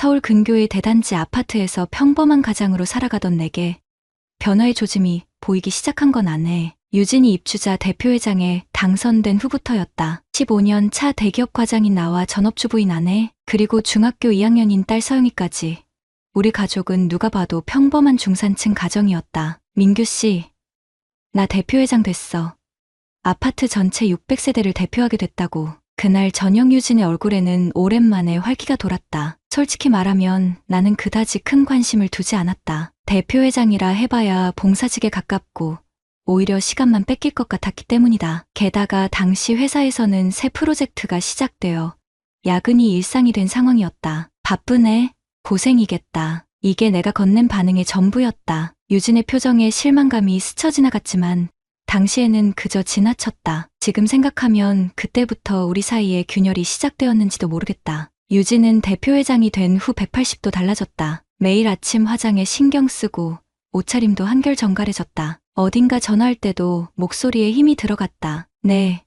서울 근교의 대단지 아파트에서 평범한 가장으로 살아가던 내게 변화의 조짐이 보이기 시작한 건 아내. 유진이 입주자 대표회장에 당선된 후부터였다. 15년 차 대기업 과장인 나와 전업주부인 아내, 그리고 중학교 2학년인 딸 서영이까지. 우리 가족은 누가 봐도 평범한 중산층 가정이었다. 민규 씨, 나 대표회장 됐어. 아파트 전체 600세대를 대표하게 됐다고. 그날 저녁 유진의 얼굴에는 오랜만에 활기가 돌았다. 솔직히 말하면 나는 그다지 큰 관심을 두지 않았다. 대표회장이라 해봐야 봉사직에 가깝고 오히려 시간만 뺏길 것 같았기 때문이다. 게다가 당시 회사에서는 새 프로젝트가 시작되어 야근이 일상이 된 상황이었다. 바쁘네. 고생이겠다. 이게 내가 건넨 반응의 전부였다. 유진의 표정에 실망감이 스쳐 지나갔지만 당시에는 그저 지나쳤다. 지금 생각하면 그때부터 우리 사이에 균열이 시작되었는지도 모르겠다. 유진은 대표회장이 된 후 180도 달라졌다. 매일 아침 화장에 신경 쓰고 옷차림도 한결 정갈해졌다. 어딘가 전화할 때도 목소리에 힘이 들어갔다. 네.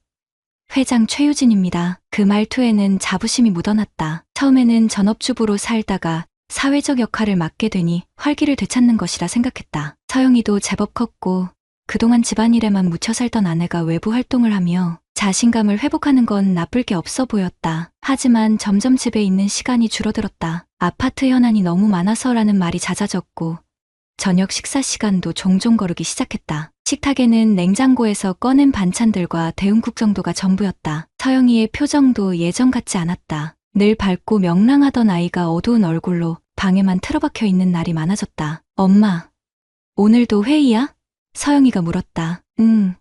회장 최유진입니다. 그 말투에는 자부심이 묻어났다. 처음에는 전업주부로 살다가 사회적 역할을 맡게 되니 활기를 되찾는 것이라 생각했다. 서영이도 제법 컸고 그동안 집안일에만 묻혀 살던 아내가 외부 활동을 하며 자신감을 회복하는 건 나쁠 게 없어 보였다. 하지만 점점 집에 있는 시간이 줄어들었다. 아파트 현안이 너무 많아서라는 말이 잦아졌고 저녁 식사 시간도 종종 거르기 시작했다. 식탁에는 냉장고에서 꺼낸 반찬들과 대웅국 정도가 전부였다. 서영이의 표정도 예전 같지 않았다. 늘 밝고 명랑하던 아이가 어두운 얼굴로 방에만 틀어박혀 있는 날이 많아졌다. 엄마, 오늘도 회의야? 서영이가 물었다. 응.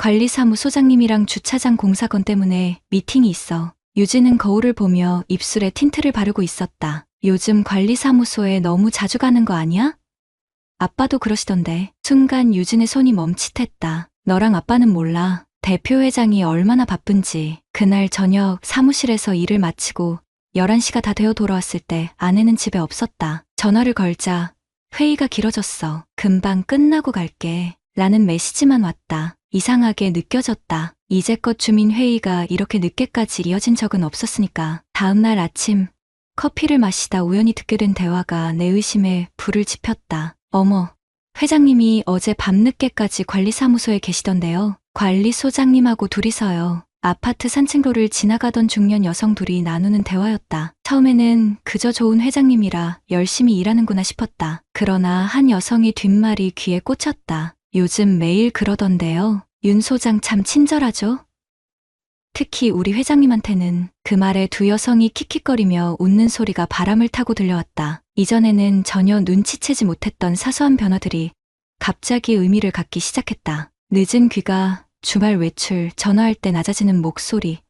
관리사무소장님이랑 주차장 공사건 때문에 미팅이 있어. 유진은 거울을 보며 입술에 틴트를 바르고 있었다. 요즘 관리사무소에 너무 자주 가는 거 아니야? 아빠도 그러시던데. 순간 유진의 손이 멈칫했다. 너랑 아빠는 몰라. 대표회장이 얼마나 바쁜지. 그날 저녁 사무실에서 일을 마치고 11시가 다 되어 돌아왔을 때 아내는 집에 없었다. 전화를 걸자 회의가 길어졌어. 금방 끝나고 갈게. 라는 메시지만 왔다. 이상하게 느껴졌다. 이제껏 주민 회의가 이렇게 늦게까지 이어진 적은 없었으니까. 다음날 아침 커피를 마시다 우연히 듣게 된 대화가 내 의심에 불을 지폈다. 어머, 회장님이 어제 밤늦게까지 관리사무소에 계시던데요. 관리소장님하고 둘이서요. 아파트 산책로를 지나가던 중년 여성 둘이 나누는 대화였다. 처음에는 그저 좋은 회장님이라 열심히 일하는구나 싶었다. 그러나 한 여성이 뒷말이 귀에 꽂혔다. 요즘 매일 그러던데요. 윤 소장 참 친절하죠? 특히 우리 회장님한테는 그 말에 두 여성이 킥킥거리며 웃는 소리가 바람을 타고 들려왔다. 이전에는 전혀 눈치채지 못했던 사소한 변화들이 갑자기 의미를 갖기 시작했다. 늦은 귀가 주말 외출, 전화할 때 낮아지는 목소리,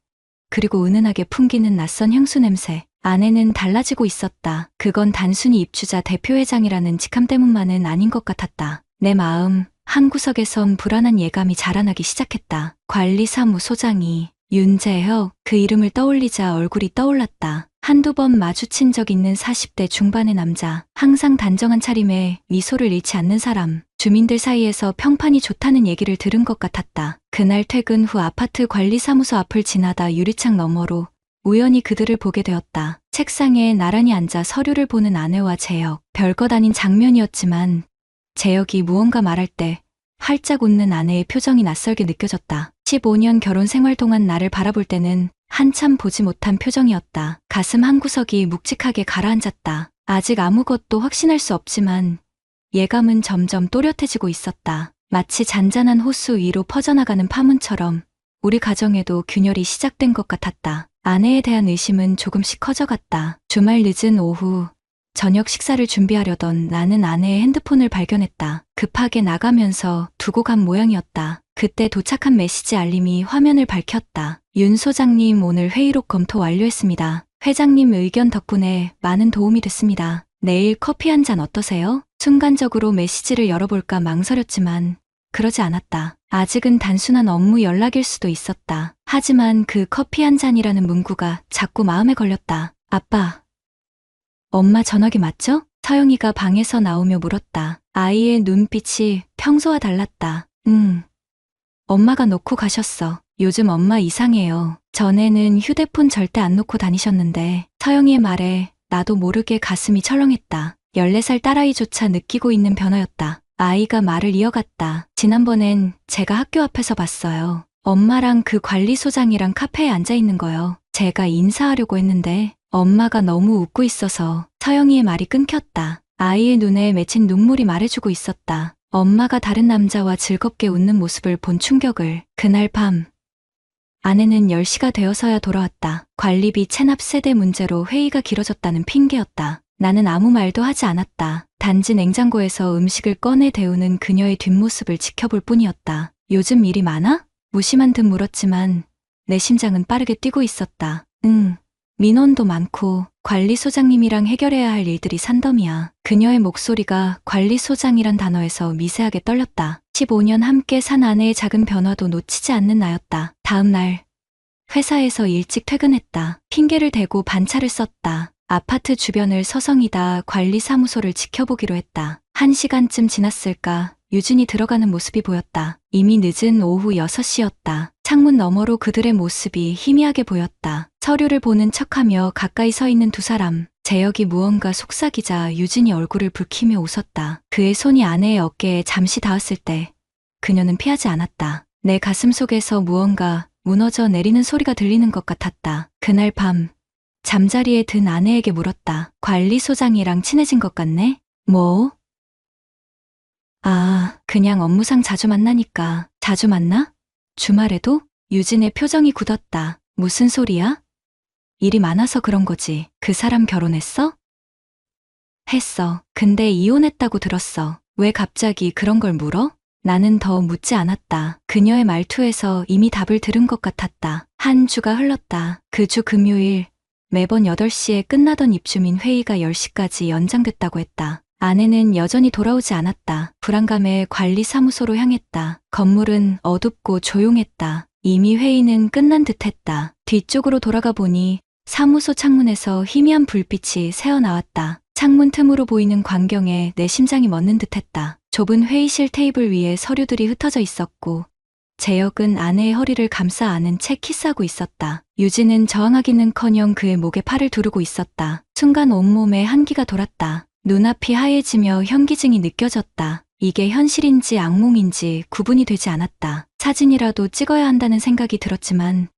그리고 은은하게 풍기는 낯선 향수 냄새. 아내는 달라지고 있었다. 그건 단순히 입주자 대표회장이라는 직함 때문만은 아닌 것 같았다. 내 마음, 한 구석에선 불안한 예감이 자라나기 시작했다. 관리사무소장이 윤재혁 그 이름을 떠올리자 얼굴이 떠올랐다. 한두 번 마주친 적 있는 40대 중반의 남자, 항상 단정한 차림에 미소를 잃지 않는 사람, 주민들 사이에서 평판이 좋다는 얘기를 들은 것 같았다. 그날 퇴근 후 아파트 관리사무소 앞을 지나다 유리창 너머로 우연히 그들을 보게 되었다. 책상에 나란히 앉아 서류를 보는 아내와 재혁. 별것 아닌 장면이었지만 재혁이 무언가 말할 때 활짝 웃는 아내의 표정이 낯설게 느껴졌다. 15년 결혼 생활 동안 나를 바라볼 때는 한참 보지 못한 표정이었다. 가슴 한구석이 묵직하게 가라앉았다. 아직 아무것도 확신할 수 없지만 예감은 점점 또렷해지고 있었다. 마치 잔잔한 호수 위로 퍼져나가는 파문처럼 우리 가정에도 균열이 시작된 것 같았다. 아내에 대한 의심은 조금씩 커져갔다. 주말 늦은 오후 저녁 식사를 준비하려던 나는 아내의 핸드폰을 발견했다. 급하게 나가면서 두고 간 모양이었다. 그때 도착한 메시지 알림이 화면을 밝혔다. 윤 소장님 오늘 회의록 검토 완료했습니다. 회장님 의견 덕분에 많은 도움이 됐습니다. 내일 커피 한 잔 어떠세요? 순간적으로 메시지를 열어볼까 망설였지만 그러지 않았다. 아직은 단순한 업무 연락일 수도 있었다. 하지만 그 커피 한 잔이라는 문구가 자꾸 마음에 걸렸다. 아빠. 엄마 전화기 맞죠? 서영이가 방에서 나오며 물었다. 아이의 눈빛이 평소와 달랐다. 응. 엄마가 놓고 가셨어. 요즘 엄마 이상해요. 전에는 휴대폰 절대 안 놓고 다니셨는데 서영이의 말에 나도 모르게 가슴이 철렁했다. 14살 딸아이조차 느끼고 있는 변화였다. 아이가 말을 이어갔다. 지난번엔 제가 학교 앞에서 봤어요. 엄마랑 그 관리소장이랑 카페에 앉아 있는 거요. 제가 인사하려고 했는데 엄마가 너무 웃고 있어서 서영이의 말이 끊겼다. 아이의 눈에 맺힌 눈물이 말해주고 있었다. 엄마가 다른 남자와 즐겁게 웃는 모습을 본 충격을 그날 밤 아내는 10시가 되어서야 돌아왔다. 관리비 체납 세대 문제로 회의가 길어졌다는 핑계였다. 나는 아무 말도 하지 않았다. 단지 냉장고에서 음식을 꺼내 데우는 그녀의 뒷모습을 지켜볼 뿐이었다. 요즘 일이 많아? 무심한 듯 물었지만 내 심장은 빠르게 뛰고 있었다. 응. 민원도 많고 관리소장님이랑 해결해야 할 일들이 산더미야. 그녀의 목소리가 관리소장이란 단어에서 미세하게 떨렸다. 15년 함께 산 아내의 작은 변화도 놓치지 않는 나였다. 다음 날 회사에서 일찍 퇴근했다. 핑계를 대고 반차를 썼다. 아파트 주변을 서성이다 관리사무소를 지켜보기로 했다. 한 시간쯤 지났을까 유진이 들어가는 모습이 보였다. 이미 늦은 오후 6시였다. 창문 너머로 그들의 모습이 희미하게 보였다. 서류를 보는 척하며 가까이 서 있는 두 사람. 재혁이 무언가 속삭이자 유진이 얼굴을 붉히며 웃었다. 그의 손이 아내의 어깨에 잠시 닿았을 때 그녀는 피하지 않았다. 내 가슴 속에서 무언가 무너져 내리는 소리가 들리는 것 같았다. 그날 밤 잠자리에 든 아내에게 물었다. 관리소장이랑 친해진 것 같네? 뭐? 아, 그냥 업무상 자주 만나니까. 자주 만나? 주말에도? 유진의 표정이 굳었다. 무슨 소리야? 일이 많아서 그런 거지. 그 사람 결혼했어? 했어. 근데 이혼했다고 들었어. 왜 갑자기 그런 걸 물어? 나는 더 묻지 않았다. 그녀의 말투에서 이미 답을 들은 것 같았다. 한 주가 흘렀다. 그 주 금요일, 매번 8시에 끝나던 입주민 회의가 10시까지 연장됐다고 했다. 아내는 여전히 돌아오지 않았다. 불안감에 관리사무소로 향했다. 건물은 어둡고 조용했다. 이미 회의는 끝난 듯 했다. 뒤쪽으로 돌아가 보니 사무소 창문에서 희미한 불빛이 새어나왔다. 창문 틈으로 보이는 광경에 내 심장이 멎는 듯 했다. 좁은 회의실 테이블 위에 서류들이 흩어져 있었고, 재혁은 아내의 허리를 감싸 안은 채 키스하고 있었다. 유진은 저항하기는 커녕 그의 목에 팔을 두르고 있었다. 순간 온몸에 한기가 돌았다. 눈앞이 하얘지며 현기증이 느껴졌다. 이게 현실인지 악몽인지 구분이 되지 않았다. 사진이라도 찍어야 한다는 생각이 들었지만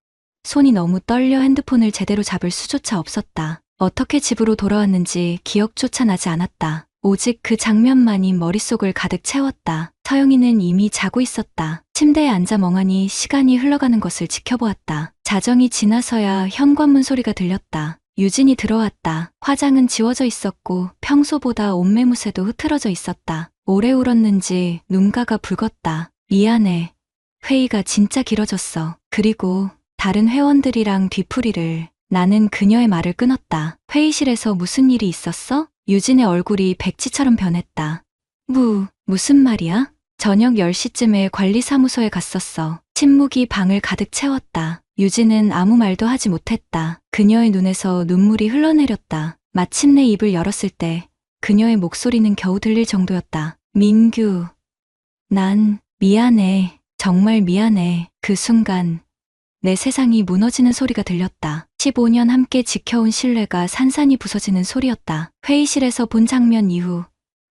손이 너무 떨려 핸드폰을 제대로 잡을 수조차 없었다. 어떻게 집으로 돌아왔는지 기억조차 나지 않았다. 오직 그 장면만이 머릿속을 가득 채웠다. 서영이는 이미 자고 있었다. 침대에 앉아 멍하니 시간이 흘러가는 것을 지켜보았다. 자정이 지나서야 현관문 소리가 들렸다. 유진이 들어왔다. 화장은 지워져 있었고 평소보다 옷매무새도 흐트러져 있었다. 오래 울었는지 눈가가 붉었다. 미안해. 회의가 진짜 길어졌어. 그리고 다른 회원들이랑 뒤풀이를 나는 그녀의 말을 끊었다. 회의실에서 무슨 일이 있었어? 유진의 얼굴이 백지처럼 변했다. 무, 무슨 말이야? 저녁 10시쯤에 관리사무소에 갔었어. 침묵이 방을 가득 채웠다. 유진은 아무 말도 하지 못했다. 그녀의 눈에서 눈물이 흘러내렸다. 마침내 입을 열었을 때 그녀의 목소리는 겨우 들릴 정도였다. 민규, 난 미안해. 정말 미안해. 그 순간 내 세상이 무너지는 소리가 들렸다. 15년 함께 지켜온 신뢰가 산산이 부서지는 소리였다. 회의실에서 본 장면 이후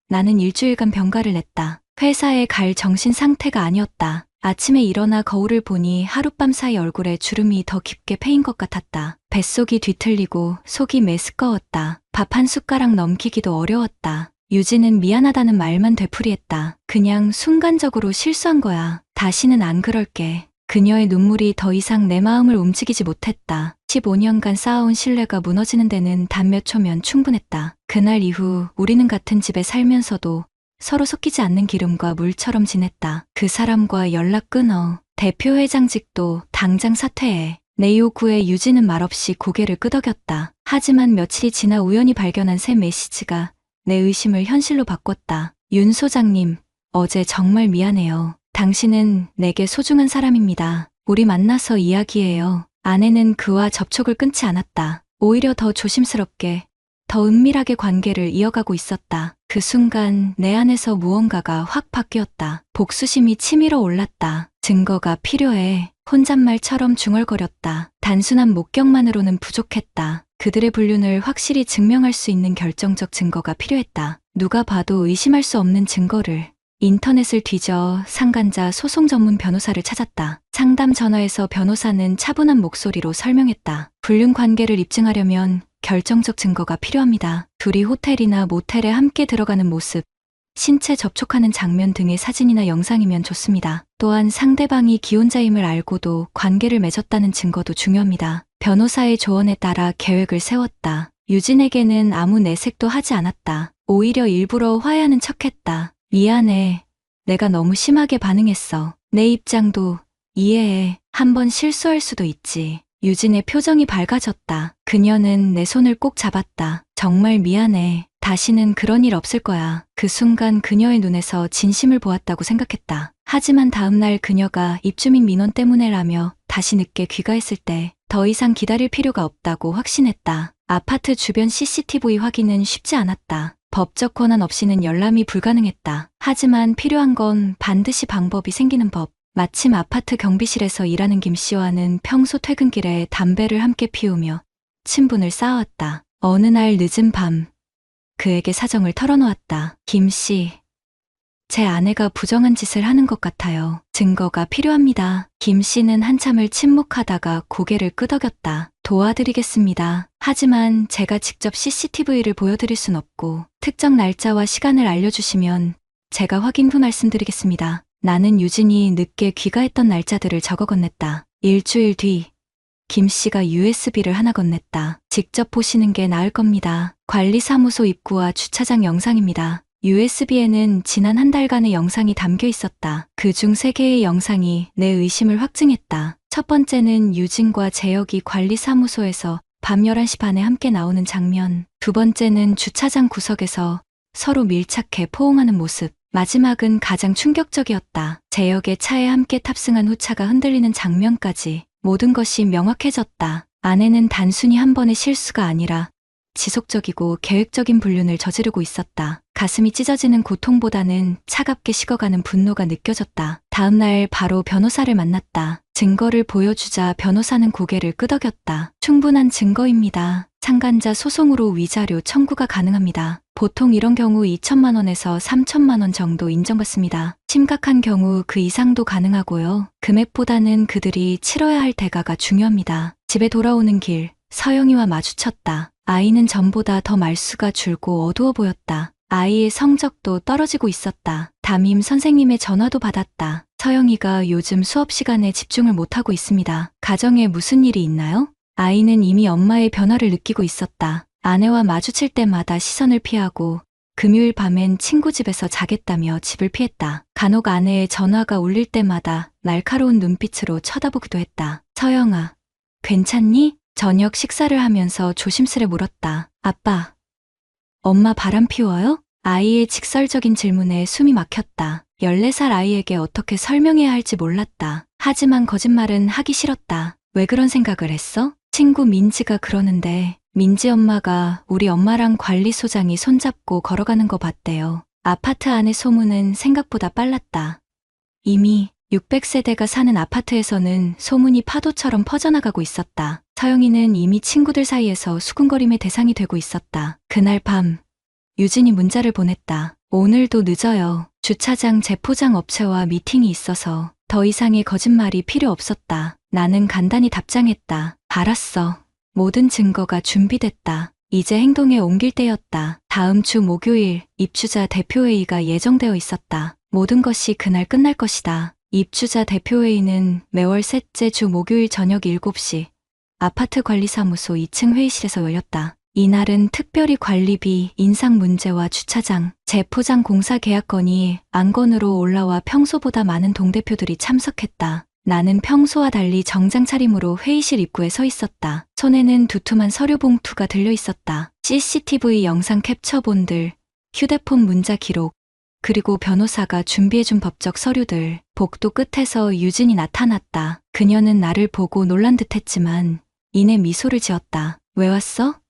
나는 일주일간 병가를 냈다. 회사에 갈 정신 상태가 아니었다. 아침에 일어나 거울을 보니 하룻밤 사이 얼굴에 주름이 더 깊게 패인 것 같았다. 뱃속이 뒤틀리고 속이 메스꺼웠다. 밥 한 숟가락 넘기기도 어려웠다. 유진은 미안하다는 말만 되풀이했다. 그냥 순간적으로 실수한 거야. 다시는 안 그럴게. 그녀의 눈물이 더 이상 내 마음을 움직이지 못했다. 15년간 쌓아온 신뢰가 무너지는 데는 단몇 초면 충분했다. 그날 이후 우리는 같은 집에 살면서도 서로 섞이지 않는 기름과 물처럼 지냈다. 그 사람과 연락 끊어. 대표회장직도 당장 사퇴해. 내 요구에 유진은 말없이 고개를 끄덕였다. 하지만 며칠이 지나 우연히 발견한 새 메시지가 내 의심을 현실로 바꿨다. 윤 소장님, 어제 정말 미안해요. 당신은 내게 소중한 사람입니다. 우리 만나서 이야기해요. 아내는 그와 접촉을 끊지 않았다. 오히려 더 조심스럽게, 더 은밀하게 관계를 이어가고 있었다. 그 순간 내 안에서 무언가가 확 바뀌었다. 복수심이 치밀어 올랐다. 증거가 필요해. 혼잣말처럼 중얼거렸다. 단순한 목격만으로는 부족했다. 그들의 불륜을 확실히 증명할 수 있는 결정적 증거가 필요했다. 누가 봐도 의심할 수 없는 증거를 인터넷을 뒤져 상간자 소송 전문 변호사를 찾았다. 상담 전화에서 변호사는 차분한 목소리로 설명했다. 불륜 관계를 입증하려면 결정적 증거가 필요합니다. 둘이 호텔이나 모텔에 함께 들어가는 모습, 신체 접촉하는 장면 등의 사진이나 영상이면 좋습니다. 또한 상대방이 기혼자임을 알고도 관계를 맺었다는 증거도 중요합니다. 변호사의 조언에 따라 계획을 세웠다. 유진에게는 아무 내색도 하지 않았다. 오히려 일부러 화해하는 척했다. 미안해. 내가 너무 심하게 반응했어. 내 입장도 이해해. 한번 실수할 수도 있지. 유진의 표정이 밝아졌다. 그녀는 내 손을 꼭 잡았다. 정말 미안해. 다시는 그런 일 없을 거야. 그 순간 그녀의 눈에서 진심을 보았다고 생각했다. 하지만 다음날 그녀가 입주민 민원 때문에라며 다시 늦게 귀가했을 때 더 이상 기다릴 필요가 없다고 확신했다. 아파트 주변 CCTV 확인은 쉽지 않았다. 법적 권한 없이는 열람이 불가능했다. 하지만 필요한 건 반드시 방법이 생기는 법. 마침 아파트 경비실에서 일하는 김 씨와는 평소 퇴근길에 담배를 함께 피우며 친분을 쌓아왔다. 어느 날 늦은 밤, 그에게 사정을 털어놓았다. 김 씨, 제 아내가 부정한 짓을 하는 것 같아요. 증거가 필요합니다. 김 씨는 한참을 침묵하다가 고개를 끄덕였다. 도와드리겠습니다. 하지만 제가 직접 CCTV를 보여드릴 순 없고 특정 날짜와 시간을 알려주시면 제가 확인 후 말씀드리겠습니다. 나는 유진이 늦게 귀가했던 날짜들을 적어 건넸다. 일주일 뒤, 김 씨가 USB를 하나 건넸다. 직접 보시는 게 나을 겁니다. 관리사무소 입구와 주차장 영상입니다. USB에는 지난 한 달간의 영상이 담겨 있었다. 그 중 세 개의 영상이 내 의심을 확증했다. 첫 번째는 유진과 재혁이 관리사무소에서 밤 11시 반에 함께 나오는 장면. 두 번째는 주차장 구석에서 서로 밀착해 포옹하는 모습. 마지막은 가장 충격적이었다. 재혁의 차에 함께 탑승한 후 차가 흔들리는 장면까지 모든 것이 명확해졌다. 아내는 단순히 한 번의 실수가 아니라 지속적이고 계획적인 불륜을 저지르고 있었다. 가슴이 찢어지는 고통보다는 차갑게 식어가는 분노가 느껴졌다. 다음날 바로 변호사를 만났다. 증거를 보여주자 변호사는 고개를 끄덕였다. 충분한 증거입니다. 상간자 소송으로 위자료 청구가 가능합니다. 보통 이런 경우 2천만 원에서 3천만 원 정도 인정받습니다. 심각한 경우 그 이상도 가능하고요. 금액보다는 그들이 치러야 할 대가가 중요합니다. 집에 돌아오는 길, 서영이와 마주쳤다. 아이는 전보다 더 말수가 줄고 어두워 보였다. 아이의 성적도 떨어지고 있었다. 담임 선생님의 전화도 받았다. 서영이가 요즘 수업 시간에 집중을 못하고 있습니다. 가정에 무슨 일이 있나요? 아이는 이미 엄마의 변화를 느끼고 있었다. 아내와 마주칠 때마다 시선을 피하고 금요일 밤엔 친구 집에서 자겠다며 집을 피했다. 간혹 아내의 전화가 울릴 때마다 날카로운 눈빛으로 쳐다보기도 했다. 서영아, 괜찮니? 저녁 식사를 하면서 조심스레 물었다. 아빠, 엄마 바람 피워요? 아이의 직설적인 질문에 숨이 막혔다. 14살 아이에게 어떻게 설명해야 할지 몰랐다. 하지만 거짓말은 하기 싫었다. 왜 그런 생각을 했어? 친구 민지가 그러는데 민지 엄마가 우리 엄마랑 관리소장이 손잡고 걸어가는 거 봤대요. 아파트 안의 소문은 생각보다 빨랐다. 이미 600세대가 사는 아파트에서는 소문이 파도처럼 퍼져나가고 있었다. 서영이는 이미 친구들 사이에서 수군거림의 대상이 되고 있었다. 그날 밤, 유진이 문자를 보냈다. 오늘도 늦어요. 주차장 재포장 업체와 미팅이 있어서 더 이상의 거짓말이 필요 없었다. 나는 간단히 답장했다. 알았어. 모든 증거가 준비됐다. 이제 행동에 옮길 때였다. 다음 주 목요일 입주자 대표회의가 예정되어 있었다. 모든 것이 그날 끝날 것이다. 입주자 대표회의는 매월 셋째 주 목요일 저녁 7시 아파트 관리사무소 2층 회의실에서 열렸다. 이날은 특별히 관리비, 인상 문제와 주차장, 재포장 공사 계약 건이 안건으로 올라와 평소보다 많은 동대표들이 참석했다. 나는 평소와 달리 정장 차림으로 회의실 입구에 서 있었다. 손에는 두툼한 서류 봉투가 들려 있었다. CCTV 영상 캡처본들, 휴대폰 문자 기록, 그리고 변호사가 준비해준 법적 서류들, 복도 끝에서 유진이 나타났다. 그녀는 나를 보고 놀란 듯 했지만, 이내 미소를 지었다. 왜 왔어?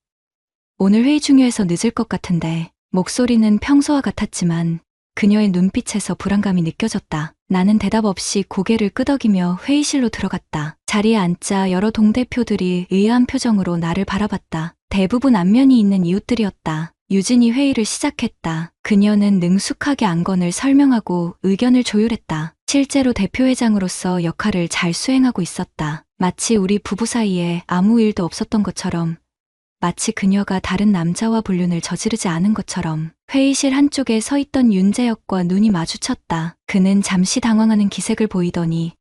오늘 회의 중요해서 늦을 것 같은데, 목소리는 평소와 같았지만, 그녀의 눈빛에서 불안감이 느껴졌다. 나는 대답 없이 고개를 끄덕이며 회의실로 들어갔다. 자리에 앉자 여러 동대표들이 의아한 표정으로 나를 바라봤다. 대부분 안면이 있는 이웃들이었다. 유진이 회의를 시작했다. 그녀는 능숙하게 안건을 설명하고 의견을 조율했다. 실제로 대표회장으로서 역할을 잘 수행하고 있었다. 마치 우리 부부 사이에 아무 일도 없었던 것처럼 마치 그녀가 다른 남자와 불륜을 저지르지 않은 것처럼 회의실 한쪽에 서 있던 윤재혁과 눈이 마주쳤다. 그는 잠시 당황하는 기색을 보이더니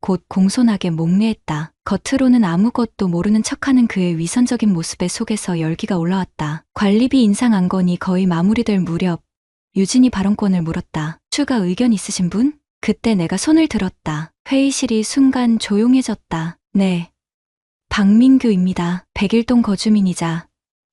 곧 공손하게 목례했다. 겉으로는 아무것도 모르는 척하는 그의 위선적인 모습에 속에서 열기가 올라왔다. 관리비 인상 안건이 거의 마무리될 무렵 유진이 발언권을 물었다. 추가 의견 있으신 분? 그때 내가 손을 들었다. 회의실이 순간 조용해졌다. 네. 박민규입니다. 백일동 거주민이자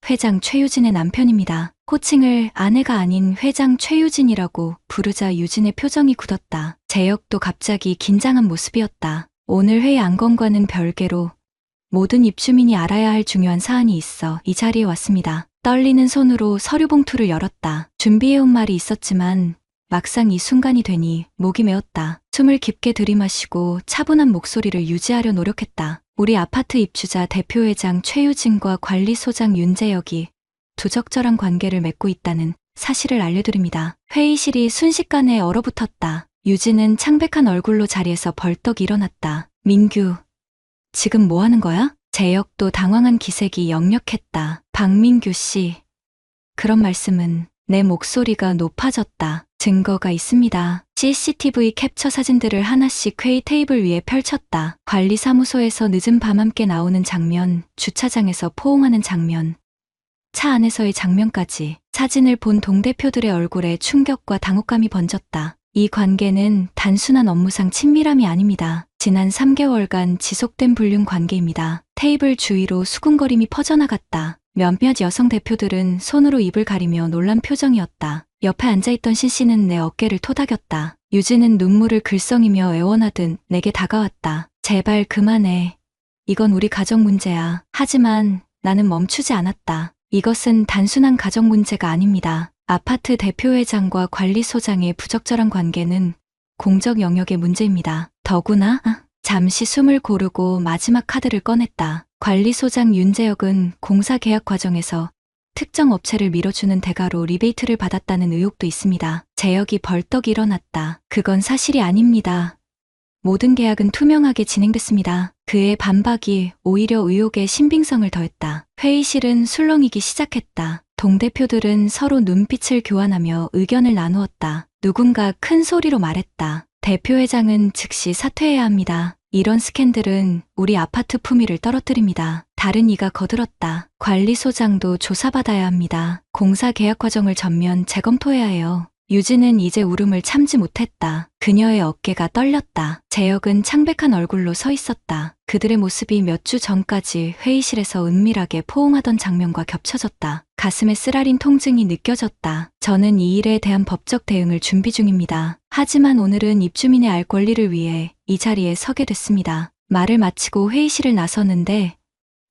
회장 최유진의 남편입니다. 호칭을 아내가 아닌 회장 최유진이라고 부르자 유진의 표정이 굳었다. 재혁도 갑자기 긴장한 모습이었다. 오늘 회의 안건과는 별개로 모든 입주민이 알아야 할 중요한 사안이 있어 이 자리에 왔습니다. 떨리는 손으로 서류 봉투를 열었다. 준비해온 말이 있었지만 막상 이 순간이 되니 목이 메었다. 숨을 깊게 들이마시고 차분한 목소리를 유지하려 노력했다. 우리 아파트 입주자 대표회장 최유진과 관리소장 윤재혁이 부적절한 관계를 맺고 있다는 사실을 알려드립니다. 회의실이 순식간에 얼어붙었다. 유진은 창백한 얼굴로 자리에서 벌떡 일어났다. 민규, 지금 뭐 하는 거야? 재혁도 당황한 기색이 역력했다. 박민규 씨. 그런 말씀은 내 목소리가 높아졌다. 증거가 있습니다. CCTV 캡처 사진들을 하나씩 회의 테이블 위에 펼쳤다. 관리사무소에서 늦은 밤 함께 나오는 장면, 주차장에서 포옹하는 장면, 차 안에서의 장면까지 사진을 본 동대표들의 얼굴에 충격과 당혹감이 번졌다. 이 관계는 단순한 업무상 친밀함이 아닙니다. 지난 3개월간 지속된 불륜 관계입니다. 테이블 주위로 수군거림이 퍼져나갔다. 몇몇 여성 대표들은 손으로 입을 가리며 놀란 표정이었다. 옆에 앉아있던 신 씨는 내 어깨를 토닥였다. 유진은 눈물을 글썽이며 애원하듯 내게 다가왔다. 제발 그만해. 이건 우리 가정 문제야. 하지만 나는 멈추지 않았다. 이것은 단순한 가정 문제가 아닙니다. 아파트 대표회장과 관리소장의 부적절한 관계는 공적 영역의 문제입니다. 더구나 아, 잠시 숨을 고르고 마지막 카드를 꺼냈다. 관리소장 윤재혁은 공사 계약 과정에서 특정 업체를 밀어주는 대가로 리베이트를 받았다는 의혹도 있습니다. 재혁이 벌떡 일어났다. 그건 사실이 아닙니다. 모든 계약은 투명하게 진행됐습니다. 그의 반박이 오히려 의혹의 신빙성을 더했다. 회의실은 술렁이기 시작했다. 동대표들은 서로 눈빛을 교환하며 의견을 나누었다. 누군가 큰 소리로 말했다. 대표회장은 즉시 사퇴해야 합니다. 이런 스캔들은 우리 아파트 품위를 떨어뜨립니다. 다른 이가 거들었다. 관리소장도 조사받아야 합니다. 공사 계약 과정을 전면 재검토해야 해요. 유진은 이제 울음을 참지 못했다. 그녀의 어깨가 떨렸다. 재혁은 창백한 얼굴로 서 있었다. 그들의 모습이 몇 주 전까지 회의실에서 은밀하게 포옹하던 장면과 겹쳐졌다. 가슴에 쓰라린 통증이 느껴졌다. 저는 이 일에 대한 법적 대응을 준비 중입니다. 하지만 오늘은 입주민의 알 권리를 위해 이 자리에 서게 됐습니다. 말을 마치고 회의실을 나서는데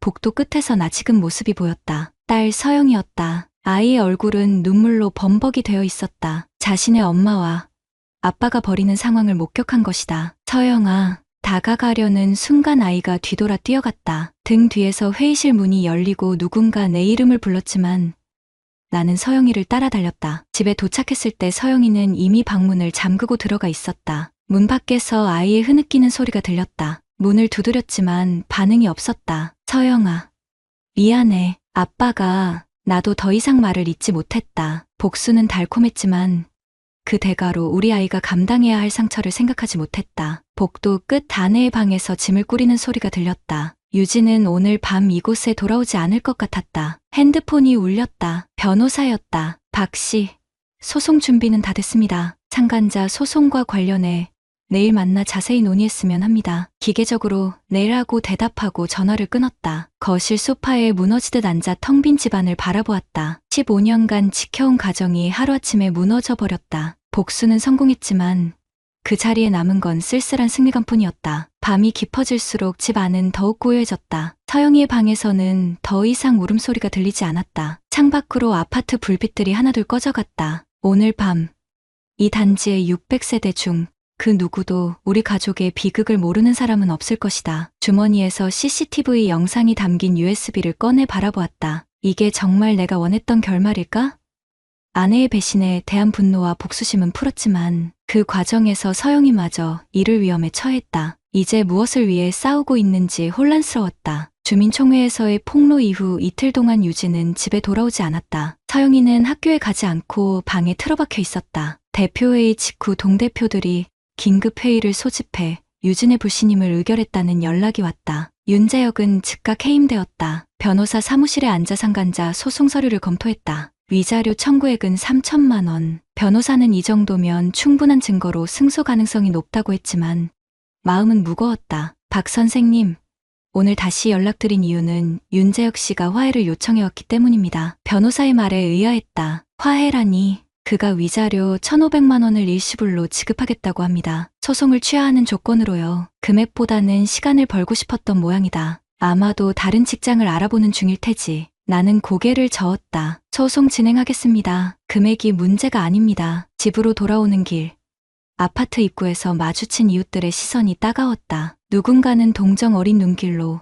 복도 끝에서 나지금 모습이 보였다. 딸 서영이었다. 아이의 얼굴은 눈물로 범벅이 되어 있었다. 자신의 엄마와 아빠가 버리는 상황을 목격한 것이다. 서영아, 다가가려는 순간 아이가 뒤돌아 뛰어갔다. 등 뒤에서 회의실 문이 열리고 누군가 내 이름을 불렀지만 나는 서영이를 따라 달렸다. 집에 도착했을 때 서영이는 이미 방문을 잠그고 들어가 있었다. 문 밖에서 아이의 흐느끼는 소리가 들렸다. 문을 두드렸지만 반응이 없었다. 서영아, 미안해. 아빠가 나도 더 이상 말을 잇지 못했다. 복수는 달콤했지만 그 대가로 우리 아이가 감당해야 할 상처를 생각하지 못했다. 복도 끝 아내의 방에서 짐을 꾸리는 소리가 들렸다. 유진은 오늘 밤 이곳에 돌아오지 않을 것 같았다. 핸드폰이 울렸다. 변호사였다. 박 씨, 소송 준비는 다 됐습니다. 참관자 소송과 관련해 내일 만나 자세히 논의했으면 합니다. 기계적으로 내일하고 대답하고 전화를 끊었다. 거실 소파에 무너지듯 앉아 텅 빈 집안을 바라보았다. 15년간 지켜온 가정이 하루아침에 무너져 버렸다. 복수는 성공했지만 그 자리에 남은 건 쓸쓸한 승리감 뿐이었다. 밤이 깊어질수록 집 안은 더욱 고요해졌다. 서영이의 방에서는 더 이상 울음소리가 들리지 않았다. 창밖으로 아파트 불빛들이 하나둘 꺼져갔다. 오늘 밤, 이 단지의 600세대 중 그 누구도 우리 가족의 비극을 모르는 사람은 없을 것이다. 주머니에서 CCTV 영상이 담긴 USB를 꺼내 바라보았다. 이게 정말 내가 원했던 결말일까? 아내의 배신에 대한 분노와 복수심은 풀었지만 그 과정에서 서영이마저 이를 위험에 처했다. 이제 무엇을 위해 싸우고 있는지 혼란스러웠다. 주민총회에서의 폭로 이후 이틀 동안 유진은 집에 돌아오지 않았다. 서영이는 학교에 가지 않고 방에 틀어박혀 있었다. 대표회의 직후 동대표들이 긴급 회의를 소집해 유진의 불신임을 의결했다는 연락이 왔다. 윤재혁은 즉각 해임되었다. 변호사 사무실에 앉아 상간자 소송 서류를 검토했다. 위자료 청구액은 3천만 원. 변호사는 이 정도면 충분한 증거로 승소 가능성이 높다고 했지만 마음은 무거웠다. 박 선생님, 오늘 다시 연락드린 이유는 윤재혁 씨가 화해를 요청해왔기 때문입니다. 변호사의 말에 의아했다. 화해라니 그가 위자료 1,500만 원을 일시불로 지급하겠다고 합니다. 소송을 취하하는 조건으로요. 금액보다는 시간을 벌고 싶었던 모양이다. 아마도 다른 직장을 알아보는 중일 테지. 나는 고개를 저었다. 소송 진행하겠습니다. 금액이 문제가 아닙니다. 집으로 돌아오는 길. 아파트 입구에서 마주친 이웃들의 시선이 따가웠다. 누군가는 동정 어린 눈길로,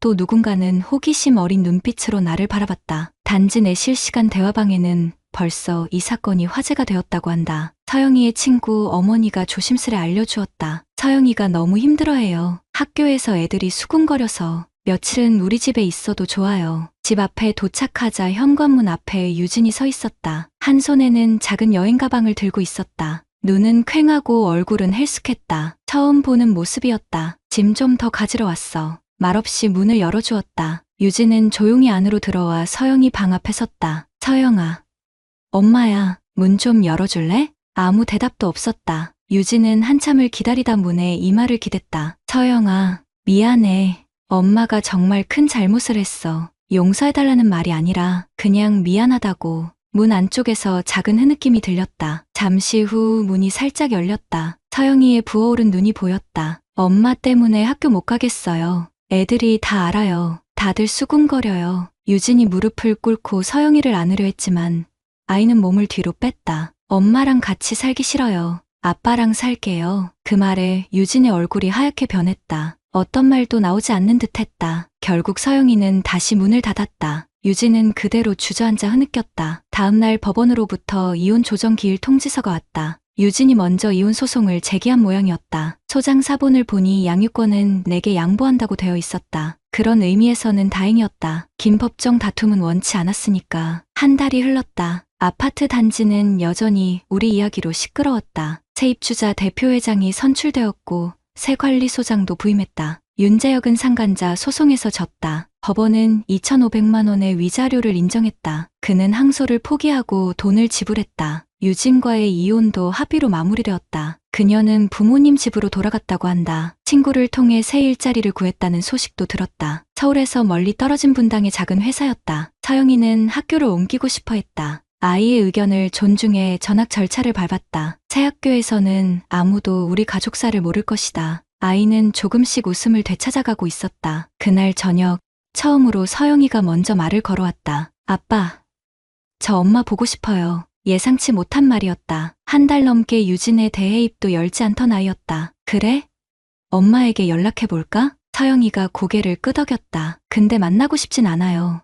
또 누군가는 호기심 어린 눈빛으로 나를 바라봤다. 단지 내 실시간 대화방에는 벌써 이 사건이 화제가 되었다고 한다. 서영이의 친구 어머니가 조심스레 알려주었다. 서영이가 너무 힘들어해요. 학교에서 애들이 수군거려서 며칠은 우리 집에 있어도 좋아요. 집 앞에 도착하자 현관문 앞에 유진이 서 있었다. 한 손에는 작은 여행 가방을 들고 있었다. 눈은 퀭하고 얼굴은 헬쑥했다. 처음 보는 모습이었다. 짐 좀 더 가지러 왔어. 말없이 문을 열어주었다. 유진은 조용히 안으로 들어와 서영이 방 앞에 섰다. 서영아. 엄마야, 문 좀 열어줄래? 아무 대답도 없었다. 유진은 한참을 기다리다 문에 이마를 기댔다. 서영아, 미안해. 엄마가 정말 큰 잘못을 했어. 용서해달라는 말이 아니라 그냥 미안하다고. 문 안쪽에서 작은 흐느낌이 들렸다. 잠시 후 문이 살짝 열렸다. 서영이의 부어오른 눈이 보였다. 엄마 때문에 학교 못 가겠어요. 애들이 다 알아요. 다들 수군거려요. 유진이 무릎을 꿇고 서영이를 안으려 했지만 아이는 몸을 뒤로 뺐다. 엄마랑 같이 살기 싫어요. 아빠랑 살게요. 그 말에 유진의 얼굴이 하얗게 변했다. 어떤 말도 나오지 않는 듯 했다. 결국 서영이는 다시 문을 닫았다. 유진은 그대로 주저앉아 흐느꼈다. 다음날 법원으로부터 이혼 조정 기일 통지서가 왔다. 유진이 먼저 이혼 소송을 제기한 모양이었다. 소장 사본을 보니 양육권은 내게 양보한다고 되어 있었다. 그런 의미에서는 다행이었다. 긴 법정 다툼은 원치 않았으니까. 한 달이 흘렀다. 아파트 단지는 여전히 우리 이야기로 시끄러웠다. 새 입주자 대표회장이 선출되었고 새 관리소장도 부임했다. 윤재혁은 상간자 소송에서 졌다. 법원은 2,500만 원의 위자료를 인정했다. 그는 항소를 포기하고 돈을 지불했다. 유진과의 이혼도 합의로 마무리되었다. 그녀는 부모님 집으로 돌아갔다고 한다. 친구를 통해 새 일자리를 구했다는 소식도 들었다. 서울에서 멀리 떨어진 분당의 작은 회사였다. 서영이는 학교를 옮기고 싶어 했다. 아이의 의견을 존중해 전학 절차를 밟았다. 새 학교에서는 아무도 우리 가족사를 모를 것이다. 아이는 조금씩 웃음을 되찾아가고 있었다. 그날 저녁, 처음으로 서영이가 먼저 말을 걸어왔다. 아빠, 저 엄마 보고 싶어요. 예상치 못한 말이었다. 한 달 넘게 유진의 대해 입도 열지 않던 아이였다. 그래? 엄마에게 연락해볼까? 서영이가 고개를 끄덕였다. 근데 만나고 싶진 않아요.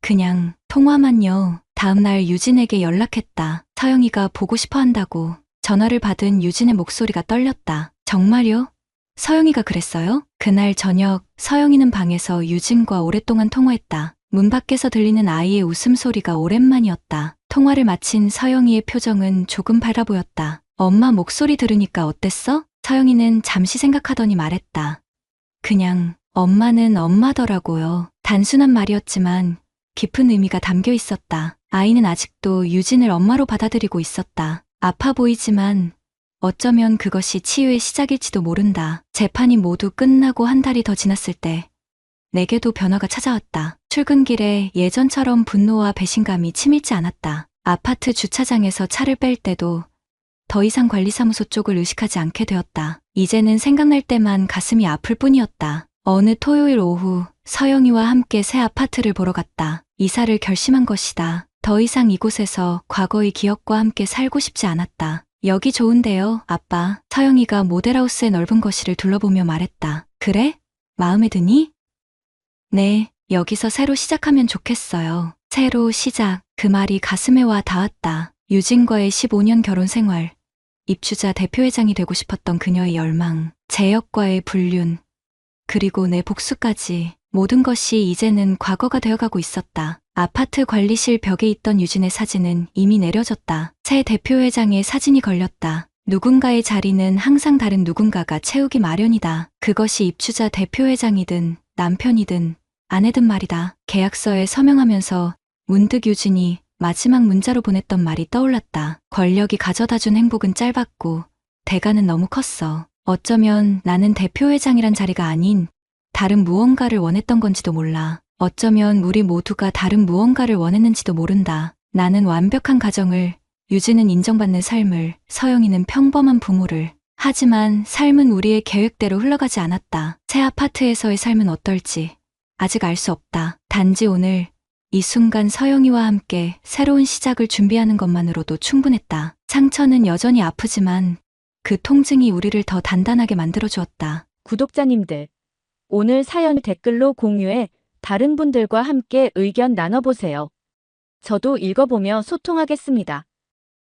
그냥 통화만요. 다음날 유진에게 연락했다. 서영이가 보고 싶어 한다고. 전화를 받은 유진의 목소리가 떨렸다. 정말요? 서영이가 그랬어요? 그날 저녁 서영이는 방에서 유진과 오랫동안 통화했다. 문 밖에서 들리는 아이의 웃음소리가 오랜만이었다. 통화를 마친 서영이의 표정은 조금 밝아 보였다. 엄마 목소리 들으니까 어땠어? 서영이는 잠시 생각하더니 말했다. 그냥 엄마는 엄마더라고요. 단순한 말이었지만 깊은 의미가 담겨 있었다. 아이는 아직도 유진을 엄마로 받아들이고 있었다. 아파 보이지만 어쩌면 그것이 치유의 시작일지도 모른다. 재판이 모두 끝나고 한 달이 더 지났을 때 내게도 변화가 찾아왔다. 출근길에 예전처럼 분노와 배신감이 치밀지 않았다. 아파트 주차장에서 차를 뺄 때도 더 이상 관리사무소 쪽을 의식하지 않게 되었다. 이제는 생각날 때만 가슴이 아플 뿐이었다. 어느 토요일 오후 서영이와 함께 새 아파트를 보러 갔다. 이사를 결심한 것이다. 더 이상 이곳에서 과거의 기억과 함께 살고 싶지 않았다. 여기 좋은데요, 아빠. 서영이가 모델하우스의 넓은 거실을 둘러보며 말했다. 그래? 마음에 드니? 네, 여기서 새로 시작하면 좋겠어요. 새로 시작. 그 말이 가슴에 와 닿았다. 유진과의 15년 결혼 생활. 입주자 대표회장이 되고 싶었던 그녀의 열망. 제역과의 불륜. 그리고 내 복수까지. 모든 것이 이제는 과거가 되어가고 있었다. 아파트 관리실 벽에 있던 유진의 사진은 이미 내려졌다. 새 대표회장의 사진이 걸렸다. 누군가의 자리는 항상 다른 누군가가 채우기 마련이다. 그것이 입주자 대표회장이든 남편이든 아내든 말이다. 계약서에 서명하면서 문득 유진이 마지막 문자로 보냈던 말이 떠올랐다. 권력이 가져다 준 행복은 짧았고 대가는 너무 컸어. 어쩌면 나는 대표회장이란 자리가 아닌 다른 무언가를 원했던 건지도 몰라. 어쩌면 우리 모두가 다른 무언가를 원했는지도 모른다. 나는 완벽한 가정을, 유진은 인정받는 삶을, 서영이는 평범한 부모를. 하지만 삶은 우리의 계획대로 흘러가지 않았다. 새 아파트에서의 삶은 어떨지 아직 알 수 없다. 단지 오늘 이 순간 서영이와 함께 새로운 시작을 준비하는 것만으로도 충분했다. 상처는 여전히 아프지만 그 통증이 우리를 더 단단하게 만들어 주었다. 구독자님들, 오늘 사연 댓글로 공유해 다른 분들과 함께 의견 나눠보세요. 저도 읽어보며 소통하겠습니다.